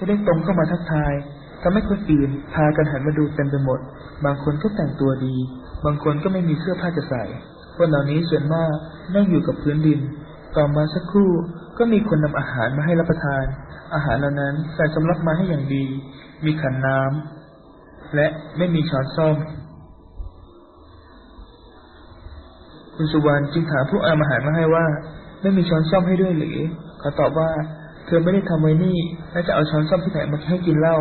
ก็ได้ตรงเข้ามาทักทายทำให้คนอื่นพากันหันมาดูเต็มไปหมด บางคนก็แต่งตัวดี บางคนก็ไม่มีเสื้อผ้าจะใส่ คนเหล่านี้ส่วนมากนั่งอยู่กับพื้นดิน ต่อมาสักครู่ก็มีคนนำอาหารมาให้รับประทาน อาหารเหล่านั้นใส่สำรับมาให้อย่างดี มีขันน้ำและไม่มีช้อนส้อม คุณสุวรรณจึงถามผู้เอาอาหารมาให้ว่า ไม่มีช้อนส้อมให้ด้วยหรือ เขาตอบว่า เธอไม่ได้ทำไว้นี่และจะเอาช้อนส้อมที่ไหนมาให้กินเหล้า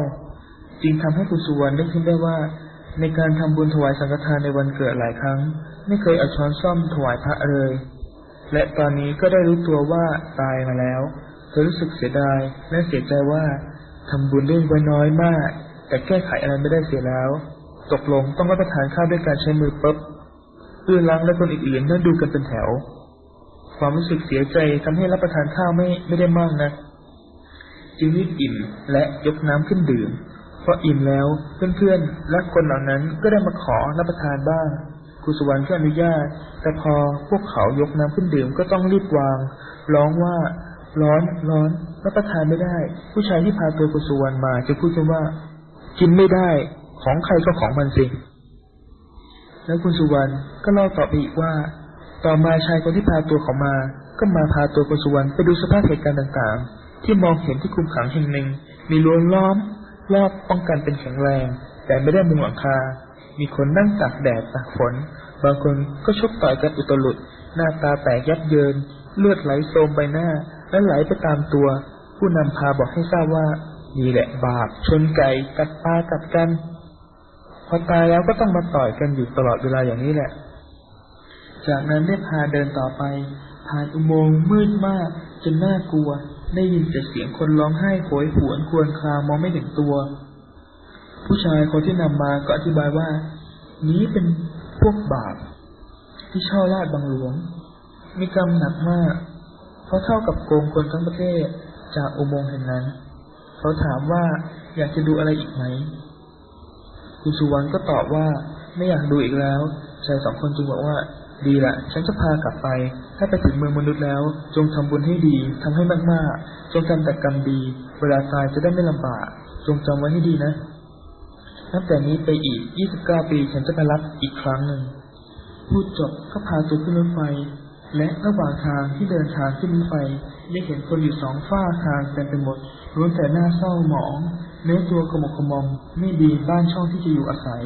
จึงทำให้คุณสุวรรณได้ขึ้นได้ว่า ในการทำบุญถวายสังฆทานในวันเกิดหลายครั้ง ไม่เคยเอาช้อนส้อมถวายพระเลย และตอนนี้ก็ได้รู้ตัวว่าตายมาแล้ว เธอรู้สึกเสียดายและเสียใจว่าทำบุญได้ไว้น้อยมาก แต่แก้ไขอะไรไม่ได้เสียแล้ว ตกลงต้องรับประทานข้าวด้วยการใช้มือปุ๊บอื่นล้างและคนอื่นๆนั่งดูกันเป็นแถว ความรู้สึกเสียใจทำให้รับประทานข้าวไม่ไม่ได้มากนัก จึงรีบอิ่มและยกน้ำขึ้นดื่มพออิ่มแล้วเพื่อนๆและคนเหล่านั้นก็ได้มาขอรับประทานบ้างครูสุวรรณก็อนุญาต แต่พอพวกเขายกน้ำขึ้นดื่มก็ต้องรีบวาง ร้องว่าร้อนร้อนรับประทานไม่ได้ ผู้ชายที่พาตัวครูสุวรรณมาจะพูดกันว่า กินไม่ได้ของใครก็ของมันสิแล้วคุณสุวรรณก็เล่าต่อไปอีกว่า ต่อมาชายคนที่พาตัวเขามา ก็มาพาตัวคุณสุวรรณไปดูสภาพเหตุการณ์ต่างๆ ที่มองเห็นที่คุมขังแห่งหนึ่ง มีรั้วล้อม รอบป้องกันเป็นแข็งแรง แต่ไม่ได้มุงหลังคา มีคนนั่งตากแดดตากฝน บางคนก็ชกต่อยกันอุตลุด หน้าตาแตกยับเยิน เลือดไหลโซมใบหน้า และไหลไปตามตัว ผู้นำพาบอกให้ทราบว่านี่แหละบาป ชนไก่กัดปลากัดกัน พอตายแล้วก็ต้องมาต่อยกันอยู่ตลอดเวลาอย่างนี้แหละ จากนั้นได้พาเดินต่อไป ผ่านอุโมงค์มืดมากจนน่ากลัว ได้ยินแต่เสียงคนร้องไห้โหยหวนครวรครางมองไม่เห็นตัว ผู้ชายคนที่นำมาก็อธิบายว่า นี้เป็นพวกบาปที่ช่อราดบังหลวง มีกรรมหนักมาก เพราะเท่ากับโกงคนทั้งประเทศจากอุโมงค์แห่งนั้น เขาถามว่าอยากจะดูอะไรอีกไหม คุณสุวรรณก็ตอบว่าไม่อยากดูอีกแล้วชายสองคนจึงบอกว่า ดีละฉันจะพากลับไป ถ้าไปถึงเมืองมนุษย์แล้ว จงทำบุญให้ดีทำให้มากๆ จงทำแต่กรรมดี เวลาตายจะได้ไม่ลำบาก จงจำไว้ให้ดีนะ นับแต่นี้ไปอีก29ปีฉันจะไปรับอีกครั้งหนึ่ง พูดจบก็พาตัวขึ้นรถไฟ และระหว่างทางที่เดินทางขึ้นรถไฟได้เห็นคนอยู่สองฝ้าทางเต็มไปหมดล้วนแต่หน้าเศร้าหมอง เนื้อตัวขมกขมอมไม่ดีบ้านช่องที่จะอยู่อาศัย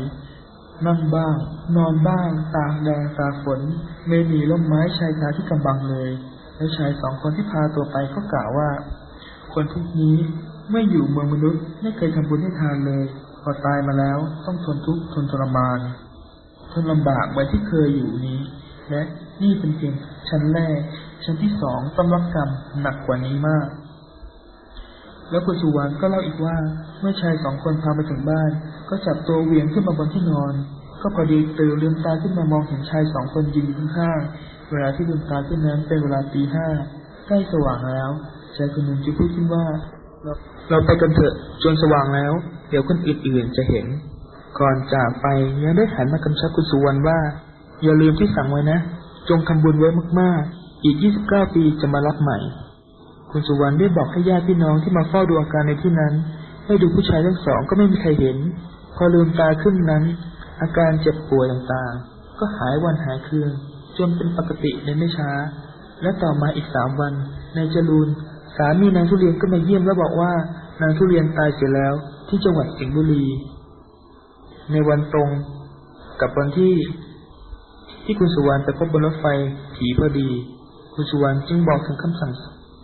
นั่งบ้าง นอนบ้าง ตากแดดตากฝน ไม่มีร่มไม้ชายคาที่กำบังเลย และชายสองคนที่พาตัวไปก็กล่าวว่า คนพวกนี้เมื่ออยู่เมืองมนุษย์ไม่เคยทำบุญให้ทานเลย พอตายมาแล้วต้องทนทุกข์ทนทรมาน ทนลำบากเหมือนที่เคยอยู่นี้ และนี่เป็นเพียงชั้นแรก ชั้นที่สองต้องรับกรรมหนักกว่านี้มาก แล้วคุณสุวรรณก็เล่าอีกว่า เมื่อชายสองคนพาไปถึงบ้าน ก็จับตัวเวียงขึ้นมาบนที่นอน ก็พอดีตื่นลืมตาขึ้นมามองเห็นชายสองคนยืนอยู่ข้างๆเวลาที่ลืมตาขึ้นนั้นเป็นเวลาตีห้าใกล้สว่างแล้วชายคนหนึ่งจึงพูดขึ้นว่าเราเราไปกันเถอะจนสว่างแล้ว เดี๋ยวคนอื่นๆจะเห็น ก่อนจากไปยังได้หันมากำชับคุณสุวรรณว่า อย่าลืมที่สั่งไว้นะ จงทำบุญไว้มากๆ อีก 29 ปีจะมารับใหม่ คุณสุวรรณได้บอกให้ญาติพี่น้องที่มาเฝ้าดูอาการในที่นั้นให้ดูผู้ชายทั้งสองก็ไม่มีใครเห็น พอลืมตาขึ้นนั้น อาการเจ็บป่วยต่างๆ ก็หายวันหายคืนจนเป็นปกติในไม่ช้า และต่อมาอีกสามวันนายจรูนสามีนางทุเรียนก็มาเยี่ยมแล้วบอกว่านางทุเรียนตายเสียแล้วที่จังหวัดสิงห์บุรี ในวันตรงกับวันที่ ที่คุณสุวรรณไปพบบนรถไฟผีพอดี คุณสุวรรณจึงบอกถึงคำสั่ง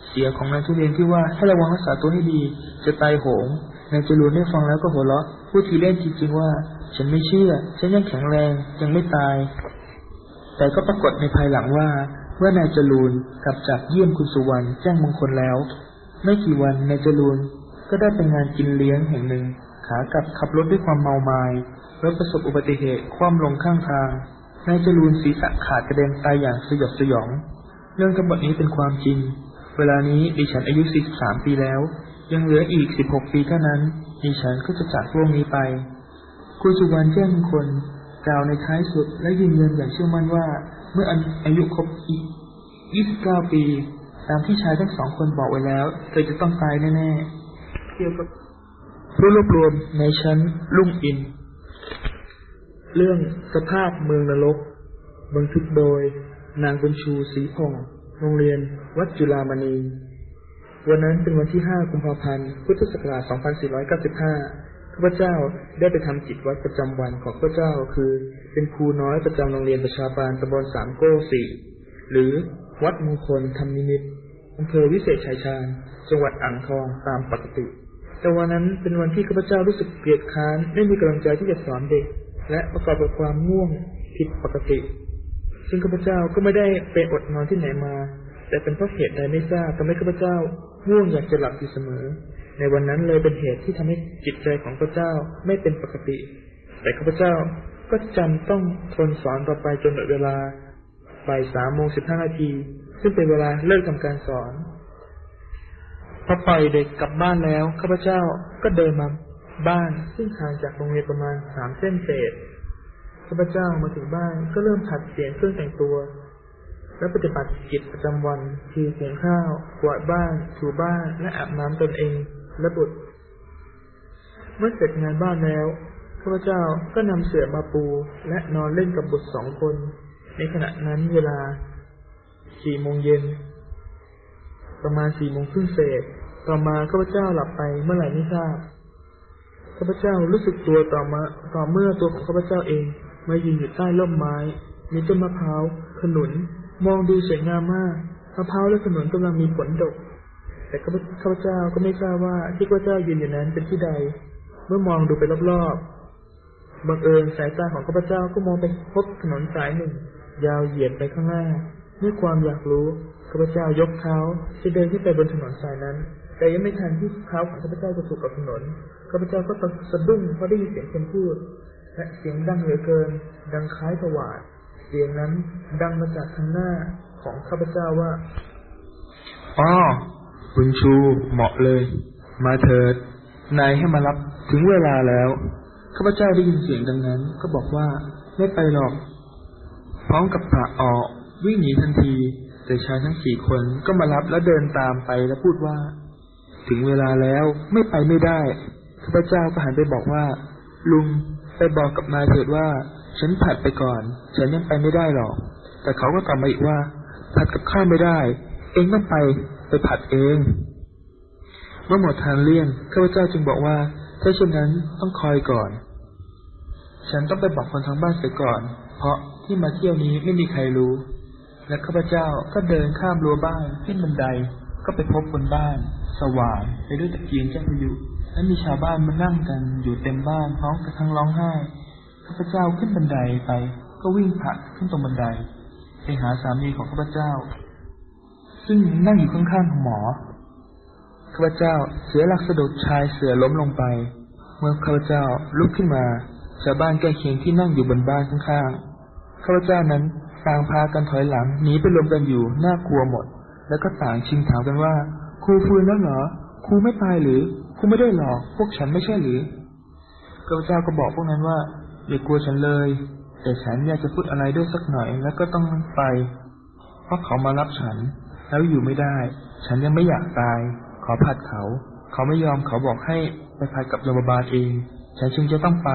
เสียของนางทุเรียนที่ว่าให้ระวังรักษาตัวให้ดีจะตายโหง นายจรูนได้ฟังแล้วก็หัวเราะพูดทีเล่นจริงๆว่า ฉันไม่เชื่อ ฉันยังแข็งแรงยังไม่ตาย แต่ก็ปรากฏในภายหลังว่าเมื่อนายจรูนกลับจากเยี่ยมคุณสุวรรณแจ้งมงคลแล้ว ไม่กี่วันนายจรูนก็ได้ไปงานกินเลี้ยงแห่งหนึ่ง ขากลับขับรถด้วยความเมามายรถประสบอุบัติเหตุคว่ำลงข้างทางนายจรูนศีรษะขาดกระเด็นตายอย่างสยดสยอง เรื่องทั้งหมดนี้เป็นความจริง เวลานี้ดิฉันอายุ 43 ปีแล้ว ยังเหลืออีก16ปีเท่านั้นดิฉันก็จะจากโลกนี้ไป คุณสุวรรณแจ้งมงคลกล่าวในท้ายสุดและยืนยันอย่างเชื่อมั่นว่า เมื่ออายุครบอีก29ปี ตามที่ชายทั้งสองคนบอกไว้แล้ว เธอจะต้องตายแน่ๆเกี่ยวกับผู้รวบรวมในชั้นลุ่งอิน เรื่องสภาพเมืองนรก บันทึกโดย นางบุญชูศรีผ่องโรงเรียน วัดจุฬามณี วันนั้นเป็นวันที่ 5 กุมภาพันธ์ พุทธศักราช 2495 ข้าพเจ้าได้ไปทำกิจวัตรประจำวันของข้าพเจ้าคือ เป็นครูน้อยประจำโรงเรียนประชาบาลตำบลสามโก้สี่หรือวัดมงคลธรรมนิมิตอำเภอวิเศษชัยชาญ จังหวัดอ่างทองตามปกติ แต่วันนั้นเป็นวันที่ข้าพเจ้ารู้สึกเกลียดค้านไม่มีกำลังใจที่จะสอนเด็ก และประกอบกับความง่วงผิดปกติ ซึ่งข้าพเจ้าก็ไม่ได้ไปอดนอนที่ไหนมา แต่เป็นเพราะเหตุใดไม่ทราบทำให้ข้าพเจ้า ง่วงอยากจะหลับอยู่เสมอ ในวันนั้นเลยเป็นเหตุที่ทำให้จิตใจของข้าพเจ้าไม่เป็นปกติ แต่ข้าพเจ้าก็จำต้องทนสอนต่อไปจนหมดเวลาบ่ายสามโมงสิบห้านาที ซึ่งเป็นเวลาเลิกทำการสอน พอปล่อยเด็กกลับบ้านแล้วข้าพเจ้าก็เดินมาบ้านซึ่งห่างจากโรงเรียนประมาณสามเส้นเศษข้าพเจ้ามาถึงบ้านก็เริ่มผัดเปลี่ยนเครื่องแต่งตัว และปฏิบัติกิจประจำวันคือหุงข้าวกวาดบ้านถูบ้านและอาบน้ำตนเองและบุตร เมื่อเสร็จงานบ้านแล้วข้าพเจ้าก็นำเสื่อมาปูและนอนเล่นกับบุตรสองคน ในขณะนั้นเวลาสี่โมงเย็น ประมาณสี่โมงครึ่งเศษ ต่อมาข้าพเจ้าหลับไปเมื่อไหร่ไม่ทราบข้าพเจ้ารู้สึกตัวต่อมาต่อเมื่อตัวของข้าพเจ้าเองมายืนอยู่ใต้ร่มไม้ มีต้นมะพร้าวขนุน มองดูสวยงามมากมะพร้าวและขนุนกำลังมีผลดก แต่ข้าพเจ้าก็ไม่ทราบว่าที่ข้าพเจ้ายืนอยู่นั้นเป็นที่ใด เมื่อมองดูไปรอบๆบังเอิญสายตาของข้าพเจ้าก็มองไปพบถนนสายหนึ่ง ยาวเหยียดไปข้างหน้าด้วยความอยากรู้ข้าพเจ้ายกเท้าจะเดินขึ้นไปบนถนนสายนั้น แต่ยังไม่ทันที่เท้าของข้าพเจ้าจะถูกกับถนนข้าพเจ้าก็สะดุ้งเพราะได้ยินเสียงคนพูดและเสียงดังเหลือเกิน ดังคล้ายประวาด เสียงนั้นดังมาจากทางหน้าของข้าพเจ้าว่าอ๋อคุณชูเหมาะเลย มาเถิด นายให้มารับถึงเวลาแล้ว ข้าพเจ้าได้ยินเสียงดังนั้น ก็บอกว่าไม่ไปหรอก พร้อมกับพระออกวิ่งหนีทันที แต่ชายทั้งสี่คนก็มารับแล้วเดินตามไปแล้วพูดว่า ถึงเวลาแล้วไม่ไปไม่ได้ ข้าพเจ้าก็หันไปบอกว่า ลุงไปบอกกับนายเถิดว่า ฉันผัดไปก่อน ฉันยังไปไม่ได้หรอก แต่เขาก็ตอบมาอีกว่า ผัดกับข้าไม่ได้ เองต้องไปไปผัดเอง เมื่อหมดทางเลี่ยงข้าพเจ้าจึงบอกว่า ถ้าเช่นนั้นต้องคอยก่อน ฉันต้องไปบอกคนทางบ้านเสียก่อน เพราะที่มาเที่ยวนี้ไม่มีใครรู้ และข้าพเจ้าก็เดินข้ามรั้วบ้านขึ้นบันไดก็ไปพบบนบ้าน สว่างไปด้วยตะเกียงแจ้งพายุและมีชาวบ้านมานั่งกันอยู่เต็มบ้านพร้อมกับทั้งร้องไห้ ข้าพเจ้าขึ้นบันไดไป ก็วิ่งผ่านขึ้นตรงบันได ไปหาสามีของข้าพเจ้า ซึ่งนั่งอยู่ข้างๆของหมอข้าพเจ้าเสียหลักสะดุดชายเสือล้มลงไป เมื่อข้าพเจ้าลุกขึ้นมาชาวบ้านใกล้เคียงที่นั่งอยู่บนบ้านข้างๆข้าพเจ้านั้นต่างพากันถอยหลังหนีไปรวมกันอยู่น่ากลัวหมด แล้วก็ต่างชิงถามกันว่า ครูฟื้นแล้วเหรอครูไม่ตายหรือครูไม่ได้หลอก พวกฉันไม่ใช่หรือข้าพเจ้าก็บอกพวกนั้นว่า อย่ากลัวฉันเลย แต่ฉันอยากจะพูดอะไรด้วยสักหน่อยแล้วก็ต้องไป เพราะเขามารับฉัน แล้วอยู่ไม่ได้ ฉันยังไม่อยากตาย ขอพัดเขา เขาไม่ยอมเขาบอกให้ไปพัดกับโยมบาลเอง ฉันจึงจะต้องไป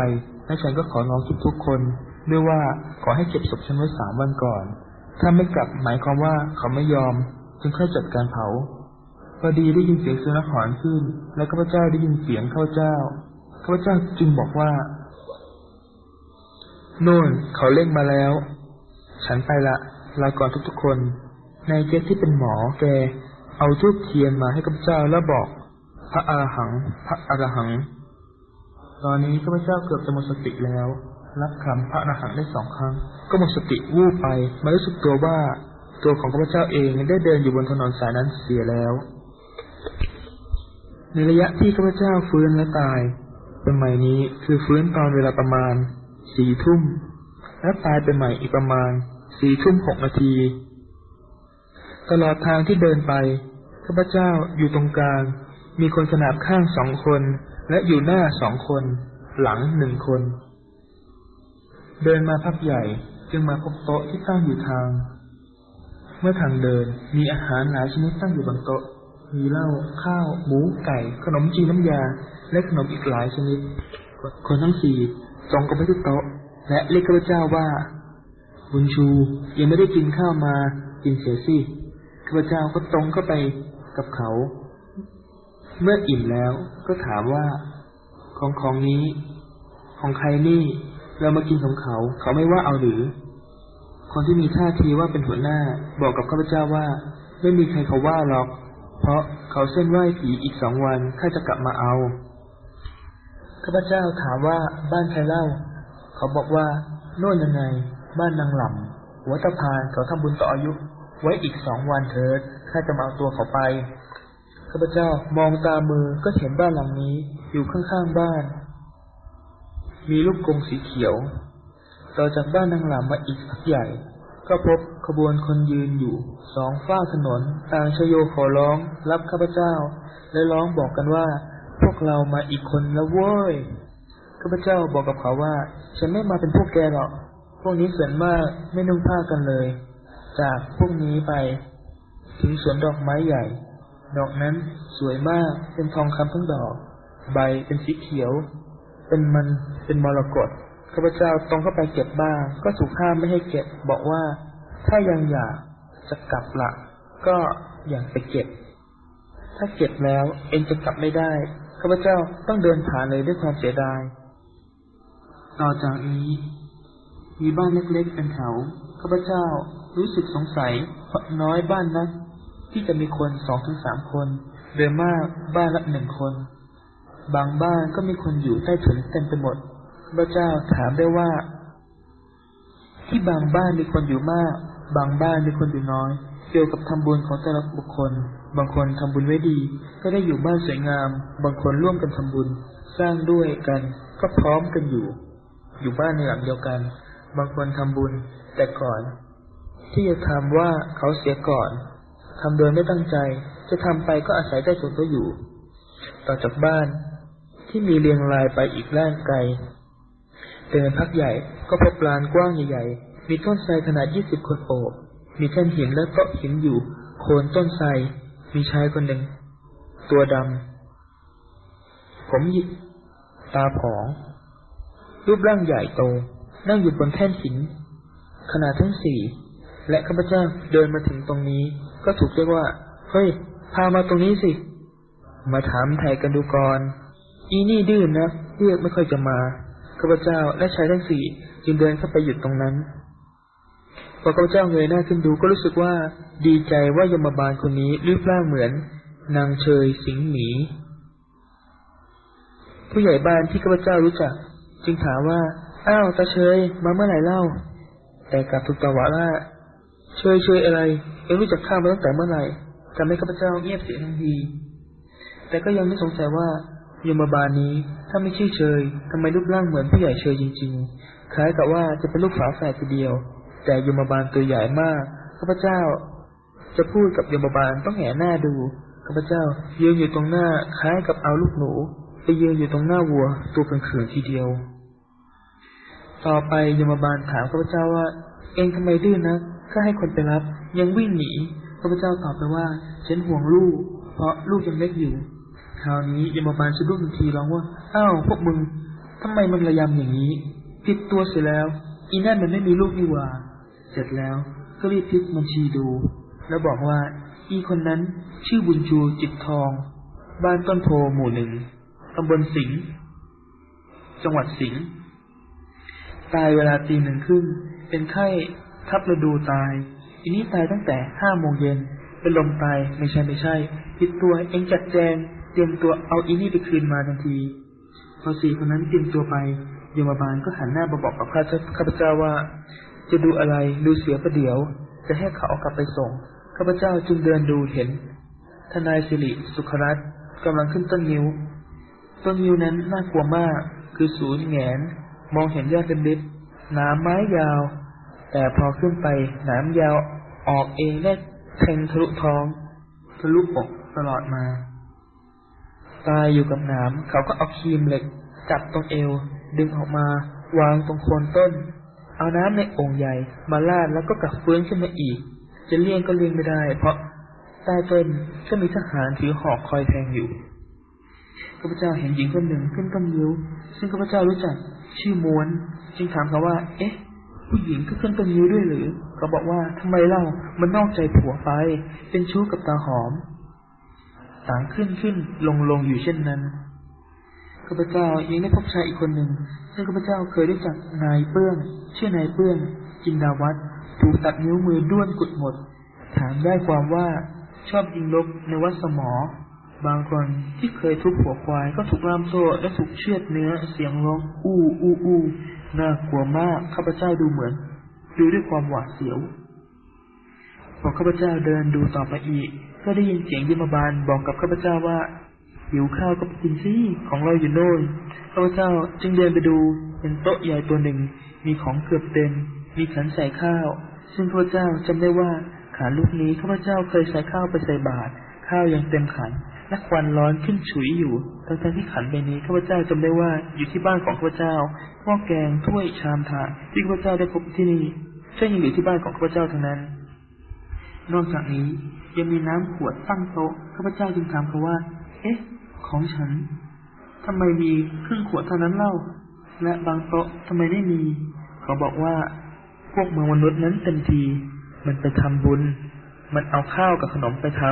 และฉันก็ขอร้องทุกๆคนด้วยว่าขอให้เก็บศพฉันไว้สามวันก่อน ถ้าไม่กลับหมายความว่าเขาไม่ยอม จึงค่อยจัดการเผาพอดีได้ยินเสียงสุนัขหอนขึ้น และข้าพเจ้าได้ยินเสียงข้าพเจ้าข้าพเจ้าจึงบอกว่า น่นเขาเล่งมาแล้ว ฉันไปละลาก่อนทุกๆคนนายเจ๊ที่เป็นหมอแก เอาทูบเทียนมาให้ข้าพเจ้าแล้วบอก พระอรหัง พระอรหัง ตอนนี้ข้าพเจ้าเกือบจะหมดสติแล้ว รับคำพระอรหังได้สองครั้ง ก็หมดสติวูบไปมารู้สึกตัวว่า ตัวของข้าพเจ้าเองได้เดินอยู่บนถนนสายนั้นเสียแล้ว ในระยะที่ข้าพเจ้าฟื้นและตายเป็นใหม่นี้คือฟื้นตอนเวลาประมาณ สี่ทุ่ม และตายไปใหม่อีกประมาณสี่ทุ่มหกนาที ตลอดทางที่เดินไปข้าพเจ้าอยู่ตรงกลาง มีคนสนับข้างสองคน และอยู่หน้าสองคน หลังหนึ่งคน เดินมาพักใหญ่จึงมาพบโต๊ะที่ตั้งอยู่ทาง เมื่อทางเดินมีอาหารหลายชนิดตั้งอยู่บนโต๊ะ มีเหล้าข้าว หมูไก่ ขนมจีนน้ำยา และขนมอีกหลายชนิด คนทั้งสี่ ตรงกันไปที่โต๊ะและเรียกข้าพเจ้าว่า บุญชูยังไม่ได้กินข้าวมากินเสียสิข้าพเจ้าก็ตรงเข้าไปกับเขา เมื่ออิ่มแล้วก็ถามว่า ของของนี้ ของใครนี่ เรามากินของเขา เขาไม่ว่าเอาหรือ คนที่มีท่าทีว่าเป็นหัวหน้าบอกกับข้าพเจ้าว่า ไม่มีใครเขาว่าหรอก เพราะเขาเส้นไหว้ผีอีกสองวันข้าจะกลับมาเอา ข้าพเจ้าถามว่าบ้านใครเล่า เขาบอกว่า โน่นยังไง บ้านนางหล่ำหัวตะพานเขาทำบุญต่ออายุ ไว้อีกสองวันเถิดข้าจะมาเอาตัวเขาไปข้าพเจ้ามองตามือก็เห็นบ้านหลังนี้อยู่ข้างๆบ้าน มีลูกกงสีเขียว ต่อจากบ้านนางหล่ำมาอีกพักใหญ่ ก็พบขบวนคนยืนอยู่สองฝ้าถนนต่างชโยขอร้องรับข้าพเจ้า และร้องบอกกันว่า วกเรามาอีกคนแล้วเว้ยข้าพเจ้าบอกกับเขาว่า ฉันไม่มาเป็นพวกแกหรอก พวกนี้ส่วนมากไม่นุ่งผ้ากันเลย จากพวกนี้ไป ถึงสวนดอกไม้ใหญ่ ดอกนั้นสวยมากเป็นทองคำทั้งดอก ใบเป็นสีเขียว เป็นมันเป็นมรกตข้าพเจ้าตรงเข้าไปเก็บบ้าง ก็ถูกห้ามไม่ให้เก็บ บอกว่า ถ้ายังอยากจะกลับละก็อย่าไปเก็บ ถ้าเก็บแล้วเองจะกลับไม่ได้ ข้าพเจ้าต้องเดินผ่านเลยด้วยความเสียดาย ต่อจากนี้ มีบ้านเล็กๆเป็นแถวข้าพเจ้ารู้สึกสงสัยเพราะน้อยบ้านนะที่จะมีคนสองถึงสามคนโดยมากบ้านละหนึ่งคน บางบ้านก็มีคนอยู่ใต้ถุนเต็มไปหมดข้าพเจ้าถามได้ว่า ที่บางบ้านมีคนอยู่มาก บางบ้านมีคนอยู่น้อย เกี่ยวกับทำบุญของแต่ละบุคคล บางคนทำบุญไว้ดี ก็ได้อยู่บ้านสวยงาม บางคนร่วมกันทำบุญ สร้างด้วยกัน ก็พร้อมกันอยู่ อยู่บ้านในหลังเดียวกัน บางคนทำบุญ แต่ก่อน ที่จะทำว่าเขาเสียก่อนทำโดยไม่ตั้งใจ จะทำไปก็อาศัยได้ส่วนตัวอยู่ ต่อจากบ้านที่มีเรียงรายไปอีกล่างไกลเดินพักใหญ่ก็พบลานกว้างใหญ่ๆมีต้นไทรขนาดยี่สิบคนโอบ มีแท่นหินและโต๊ะหินอยู่ โคนต้นไทร มีชายคนหนึ่ง ตัวดำ ผมหยิกตาผอง รูปร่างใหญ่โต นั่งอยู่บนแท่นหิน ขนาดทั้งสี่ และข้าพเจ้าเดินมาถึงตรงนี้ ก็ถูกเรียกว่า เฮ้ย พามาตรงนี้สิ มาถามไทยกันดูก่อน อีนี่ดื้อนนะ เรียกไม่ค่อยจะมา ข้าพเจ้าและชายทั้งสี่จึงเดินเข้าไปหยุดตรงนั้น พอข้าพเจ้าเงยหน้าขึ้นดูก็รู้สึกว่าดีใจว่ายมบาลคนนี้รูปร่างเหมือน นางเชยสิงหมี ผู้ใหญ่บ้านที่ข้าพเจ้ารู้จัก จึงถามว่า อ้าวตาเชยมาเมื่อไหร่เล่า แต่กลับถูกตอบว่าเชยเชยอะไรเอ็งรู้จักข้ามาตั้งแต่เมื่อไหร่ทำให้ข้าพเจ้าเงียบเสียทันที แต่ก็ยังไม่สงสัยว่ายมบาลนี้ถ้าไม่ชื่อเชยทำไมรูปร่างเหมือนผู้ใหญ่เชยจริง ๆ คล้ายกับว่าจะเป็นลูกฝาแฝดทีเดียว แต่ยมบาลตัวใหญ่มากข้าพเจ้า จะพูดกับยมบาลต้องแหงหน้าดูข้าพเจ้ายืนอยู่ตรงหน้าคล้ายกับเอาลูกหนู ไปยืนอยู่ตรงหน้าวัว ตัวเป็นเขืนทีเดียว ต่อไปยมบาลถามข้าพเจ้าว่า เองทำไมดื้อนนะก็ให้คนไปรับ ยังวิ่งหนีข้าพเจ้าตอบไปว่า ฉันห่วงลูก เพราะลูกยังเล็กอยู่คราวนี้ยมบาลสะดุ้งทันทีร้องว่าอ้าวพวกมึงทำไมมันระยำอย่างนี้ผิดตัวเสียแล้วอีนั่นมันไม่มีลูกนี่หว่า เสร็จแล้วก็รีบพลิกบัญชีดู แล้วบอกว่า อีคนนั้นชื่อบุญชูจิตทอง บ้านต้นโพหมู่หนึ่งตำบลสิงห์จังหวัดสิงห์ตายเวลาตีหนึ่งครึ่งเป็นไข้ทับฤดูตายอีนี้ตายตั้งแต่ห้าโมงเย็นเป็นลมตายไม่ใช่ไม่ใช่ผิดตัวเองจัดแจง เตรียมตัวเอาอีนี่ไปคืนมาทันทีพอสี่คนนั้นเตรียมตัวไปโยมบาลก็หันหน้ามาบอกกับข้าพเจ้าว่า จะดูอะไรดูเสียประเดี๋ยว จะให้เขาเอากลับไปส่งข้าพเจ้าจึงเดินดูเห็น ทนายสิริสุขรัตน์กำลังขึ้นต้นนิ้ว ต้นนิ้วนั้นน่ากลัวมาก คือศูนย์แงน มองเห็นยอดเป็นเล็บหนามไม้ยาว แต่พอขึ้นไปหนามยาวออกเองและแทงทะลุท้องทะลุอกตลอดมา ตายอยู่กับหนามเขาก็เอาครีมเหล็กจับตรงเอว ดึงออกมาวางตรงโคนต้น เอาน้ำในโอ่งใหญ่มาลาดแล้วก็กลับฟื้นขึ้นมาอีก จะเลี่ยงก็เลี่ยงไม่ได้ เพราะใต้ต้นก็มีทหารถือหอกคอยแทงอยู่ข้าพเจ้าเห็นหญิงคนหนึ่งขึ้นต้นยิ้ว ซึ่งข้าพเจ้ารู้จักชื่อม้วน จึงถามเขาว่า เอ๊ะ ผู้หญิงก็ขึ้นต้นยิ้วด้วยหรือ เขาบอกว่าทำไมเล่ามันนอกใจผัวไป เป็นชู้กับตาหอมต่างขึ้นขึ้นลงลงอยู่เช่นนั้น ข้าพเจ้ายังได้พบชายอีกคนหนึ่งซึ่งข้าพเจ้าเคยรู้จักนายเปื้องชื่อนายเปื้องจินดาวัฒถูกตัดนิ้วมือด้วนกุดหมด ถามได้ความว่าชอบยิงลบในวัดสมอ บางคนที่เคยทุบหัวควายก็ถูกล่ามโซ่และถูกเชือดเนื้อเสียงร้องอู้อู้อู้น่ากลัวมากข้าพเจ้าดูเหมือนดูด้วยความหวาดเสียวพอข้าพเจ้าเดินดูต่อไปอีก ก็ได้ยินเสียงยมบาลบอกกับข้าพเจ้าว่า หิวข้าวก็ไปกินซิของเราอยู่โน่นข้าพเจ้าจึงเดินไปดูเป็นโต๊ะใหญ่ตัวหนึ่ง มีของเกือบเต็ม มีขันใส่ข้าว ซึ่งข้าเจ้าจำได้ว่าขันลูกนี้ข้าเจ้าเคยใส่ข้าวไปใส่บาตรข้าวยังเต็มขันและควันร้อนขึ้นฉุยอยู่ทั้งๆที่ขันใบนี้ข้าพเจ้าจำได้ว่าอยู่ที่บ้านของข้าพเจ้าหม้อแกงถ้วยชามถาดที่ข้าพเจ้าได้พบที่นี่ใช่ยังอยู่ที่บ้านของข้าพเจ้าทั้งนั้น นอกจากนี้ยังมีน้ำขวดตั้งโต๊ะข้าพเจ้าจึงถามเขาว่า เอ๊ะ ของฉันทำไมมีครึ่งขวดเท่านั้นเล่า และบางโต๊ะทำไมไม่มี เขาบอกว่า พวกเมืองมนุษย์นั้นเต็มที มันไปทำบุญ มันเอาข้าวกับขนมไปท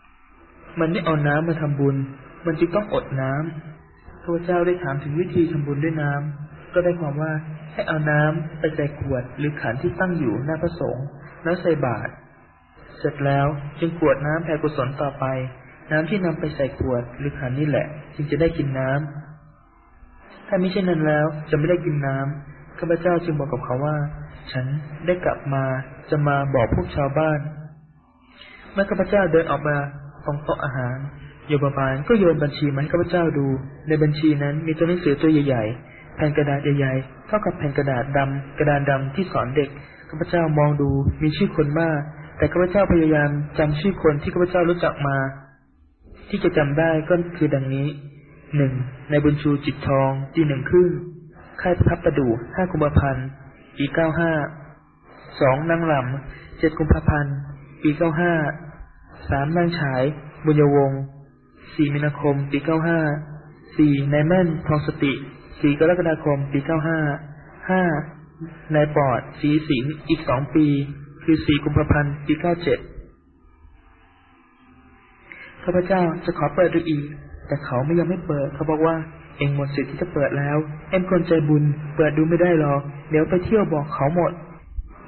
ำมันไม่เอาน้ำมาทำบุญ มันจึงต้องอดน้ำข้าพเจ้าได้ถามถึงวิธีทำบุญด้วยน้ำก็ได้ความว่าให้เอาน้ำไปใส่ขวดหรือขันที่ตั้งอยู่หน้าพระสงฆ์แล้วใส่บาตรเสร็จแล้วจึงกวดน้ำแผ่กุศลต่อไป น้ำที่นำไปใส่ขวดหรือขันนี่แหละ จึงจะได้กินน้ำถ้าไม่เช่นนั้นแล้วจะไม่ได้กินน้ำข้าพเจ้าจึงบอกกับเขาว่า ฉันได้กลับมาจะมาบอกพวกชาวบ้าน เมื่อข้าพเจ้าเดินออกมาตรงโต๊ะอาหารโยบาบาลก็โยนบัญชีมาให้ข้าพเจ้าดู ในบัญชีนั้นมีตัวหนังสือตัวใหญ่ๆแผ่นกระดาษใหญ่ๆเท่ากับแผ่นกระดาษดำกระดานดำที่สอนเด็กข้าพเจ้ามองดูมีชื่อคนมาก แต่ข้าพเจ้าพยายามจำชื่อคนที่ข้าพเจ้ารู้จักมา ที่จะจำได้ก็คือดังนี้หนึ่งในบุญชูจิตทองตีหนึ่งครึ่งค่ายพับประดูห้ากุมภาพันธ์ปีเก้าห้าสองนางหลำเจ็ดกุมภาพันธ์ปีเก้าห้าสามนางฉายบุญยวงศ์สี่มีนาคม ปีเก้าห้าสี่นายแม่นทองสติสี่กรกฎาคม ปีเก้าห้าห้านายปอดสีสิงอีกสองปี คือสี่กุมภาพันธ์ปีเก้าเจ็ด ข้าพเจ้าจะขอเปิดดูอีก แต่เขาไม่ยอมให้เปิด เขาบอกว่าเองหมดสิทธิ์ที่จะเปิดแล้ว เอ็มคนใจบุญ เปิดดูไม่ได้หรอก เดี๋ยวไปเที่ยวบอกเขาหมด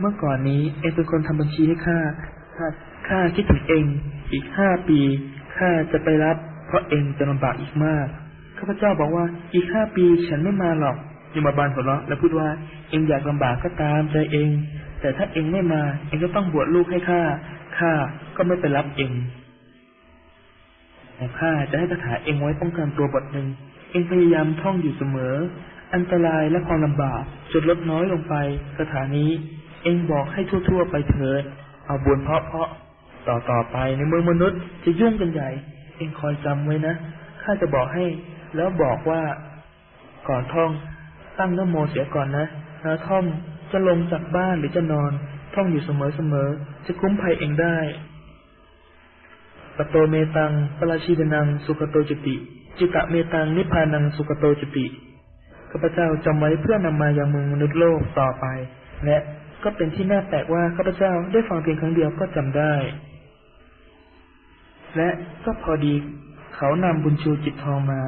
เมื่อก่อนนี้เอ็งเป็นคนทำบัญชีให้ข้าข้าข้าคิดถึงเองอีกห้าปีข้าจะไปรับ เพราะเองจะลำบากอีกมากข้าพเจ้าบอกว่าอีกห้าปีฉันไม่มาหรอกยมบาลหัวเราะและพูดว่าเองอยากลำบากก็ตามใจเอง แต่ถ้าเองไม่มา เองก็ต้องบวชลูกให้ข้าข้าก็ไม่ไปรับเอง แต่ข้าจะให้คาถาเองไว้ป้องกันตัวบทหนึ่ง เองพยายามท่องอยู่เสมอ อันตรายและความลำบากจนลดน้อยลงไปคาถานี้ เองบอกให้ทั่วๆไปเถิดเอาบุญเพาะเพาะต่อต่อไปในเมืองมนุษย์จะยุ่งกันใหญ่ เองคอยจำไว้นะข้าจะบอกให้ แล้วบอกว่า ก่อนท่อง ตั้งนโมเสียก่อนนะแล้วท่องจะลงจากบ้านหรือจะนอน ท่องอยู่เสมอๆจะคุ้มภัยเองได้ ปโตเมตังปราชีดนัง สุขโตจุติ จิตะเมตังนิพพานังสุขโตจุติข้าพเจ้าจำไว้เพื่อนำมายังเมืองมนุษย์โลกต่อไป และก็เป็นที่น่าแปลกว่าข้าพเจ้าได้ฟังเพียงครั้งเดียวก็จำได้ และก็พอดีเขานำบุญชูจิตทองมา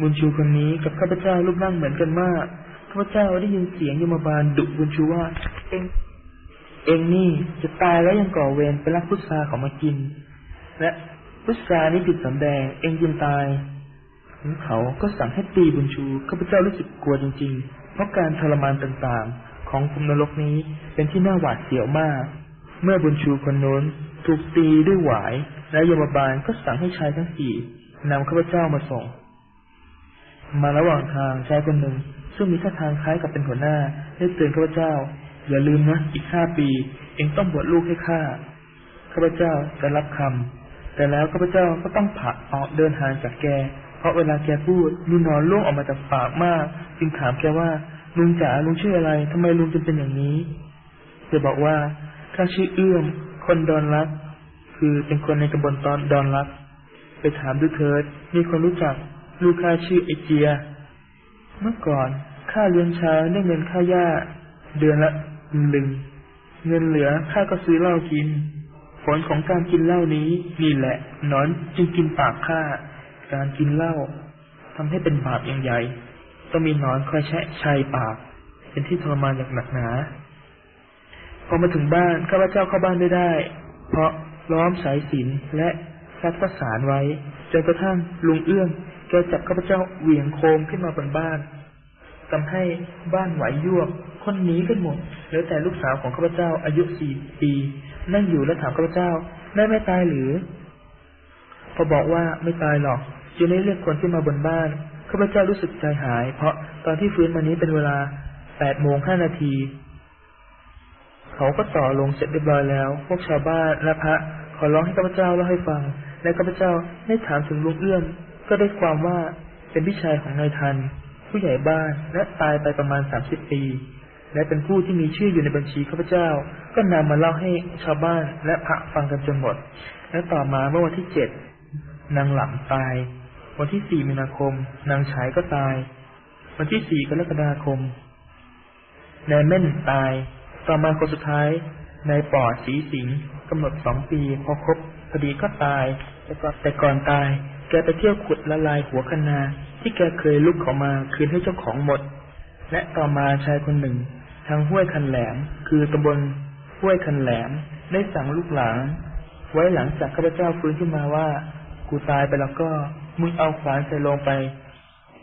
บุญชูคนนี้กับข้าพเจ้ารูปร่างเหมือนกันมากข้าพเจ้าได้ยินเสียงยมบาลดุบุญชูว่าเองเองนี่จะตายแล้วยังก่อเวรไปรักพุทราเขามากิน และพุทรานี้ผิดสำแดง เองยินตายเขาก็สั่งให้ตีบุญชูข้าพเจ้ารู้สึกกลัวจริง ๆ เพราะการทรมานต่างๆ ของภูมินรกนี้เป็นที่น่าหวาดเสียวมาก เมื่อบุญชูคนโน้นถูกตีด้วยหวาย และยมบาลก็สั่งให้ชายทั้งสี่นำข้าพเจ้ามาส่ง มาระหว่างทางชายคนหนึ่ง ซึ่งมีท่าทางคล้ายกับเป็นหัวหน้าได้เตือนข้าพเจ้า อย่าลืมนะอีกห้าปี เองต้องบวชลูกให้ข้าข้าพเจ้าจะรับคำ แต่แล้วข้าพเจ้าก็ต้องผักออกเดินห่างจากแก เพราะเวลาแกพูดมีหนอนล่วงออกมาจากปากมาก จึงถามแกว่าลุงจ๋าลุงชื่ออะไรทำไมลุงจึงเป็นอย่างนี้แกบอกว่าข้าชื่อเอื้อม คนดอนรัก คือเป็นคนในตำบลตอนดอนรัก ไปถามดูเถิด มีคนรู้จัก ลูกค้าชื่อไอเจีย เมื่อก่อนค่าเลี้ยงช้างได้เงินค่าหญ้า เดือนละหนึ่งเงินเหลือข้าก็ซื้อเหล้ากิน ผลของการกินเหล้านี้นี่แหละนอนจึงกินปากข้าการกินเหล้าทำให้เป็นบาปอย่างใหญ่ต้องมีนอนคอยแชะชัยปาก เป็นที่ทรมานอย่างหนักหนาพอมาถึงบ้านข้าพเจ้าเข้าบ้านไม่ได้ เพราะล้อมสายสินและซัดประสานไว้จนกระทั่งลุงเอื้องแกจับข้าพเจ้าเหวี่ยงโคมขึ้นมาบนบ้านทำให้บ้านไหวยวบ คนหนีกันหมดเหลือแต่ลูกสาวของข้าพเจ้าอายุสี่ปีนั่งอยู่และถามข้าพเจ้าแม่ไม่ตายหรือพอบอกว่าไม่ตายหรอกจึงได้เรียกคนที่มาบนบ้านข้าพเจ้ารู้สึกใจหาย เพราะตอนที่ฟื้นมานี้เป็นเวลาแปดโมงห้านาที เขาก็ต่อลงเสร็จเรียบร้อยแล้ว พวกชาวบ้านและพระขอร้องให้ข้าพเจ้าเล่าให้ฟัง และข้าพเจ้าได้ถามถึงลุงเอื้อมก็ได้ความว่าเป็นพี่ชายของนายทัน ผู้ใหญ่บ้านและตายไปประมาณสามสิบปี และเป็นผู้ที่มีชื่ออยู่ในบัญชีข้าพเจ้า ก็นำมาเล่าให้ชาวบ้านและพระฟังกันจนหมด และต่อมาเมื่อวันที่เจ็ดนางหลังตาย วันที่สี่มีนาคม นางฉายก็ตาย วันที่สี่กรกฎาคมนายเม่นตาย ต่อมาคนสุดท้ายนายปอดสีสิงกำหนดสองปีพอครบพอดีก็ตายแต่ก่อนแต่ก่อนตาย แกไปเที่ยวขุดละลายหัวคะนา ที่แกเคยลุกออกมาคืนให้เจ้าของหมด และต่อมาชายคนหนึ่ง ทางห้วยคันแหลม คือตำบลห้วยคันแหลม ได้สั่งลูกหลานไว้หลังจากข้าพเจ้าฟื้นขึ้นมาว่า กูตายไปแล้วก็มึงเอาขวานใส่ลงไป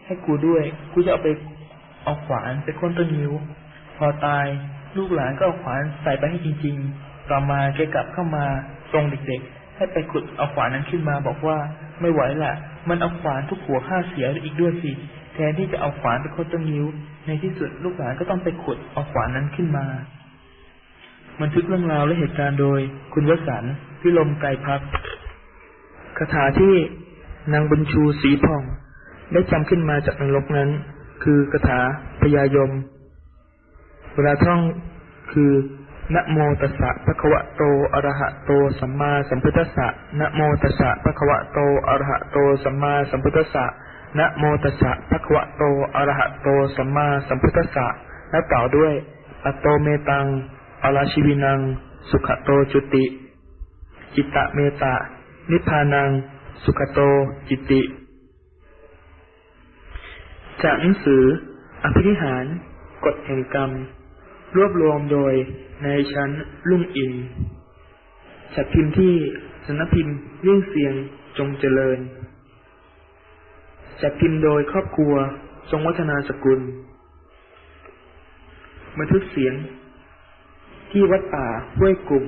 ให้กูด้วยกูจะเอาไปเอาขวานไปค้นต้นนิ้ว พอตายลูกหลานก็เอาขวานใส่ไปให้จริง ๆ ต่อมาแกกลับเข้ามาตรงเด็กๆ ให้ไปขุดเอาขวานนั้นขึ้นมาบอกว่าไม่ไหวละมันเอาขวานทุกหัวข้าเสียอีกด้วยสิ แทนที่จะเอาขวานไปค้นต้นนิ้ว ในที่สุดลูกหลานก็ต้องไปขุดเอาขวานนั้นขึ้นมา บันทึกเรื่องราวและเหตุการณ์โดย คุณวสันต์พิลมไกรพักคาถาที่นางบุญชูสีผ่อง ได้จำขึ้นมาจากนรกนั้น คือคาถาพยายม เวลาท่องคือนะโมตัสสะภะคะวะโตอะระหะโตสัมมาสัมพุทธัสสะนะโมตัสสะภะคะวะโตอะระหะโตสัมมาสัมพุทธัสสะ นะโมตัสสะภะคะวะโตอะระหะโตสัมมาสัมพุทธัสสะและต่อด้วย อัตโตเมตังอราชีวินัง สุขโตจุติ จิตตะเมตะ นิพพานัง สุขโตจิติ จากหนังสือ อภินิหาร กฎแห่งกรรม รวบรวมโดยในชั้นลุ่งอินจัดพิมพ์ที่สำนักพิมพ์เรื่องเสียงจงเจริญ จัดพิมพ์โดยครอบครัว ทรงวัฒนาสกุล บันทึกเสียง ที่วัดป่าห้วยกลุ่ม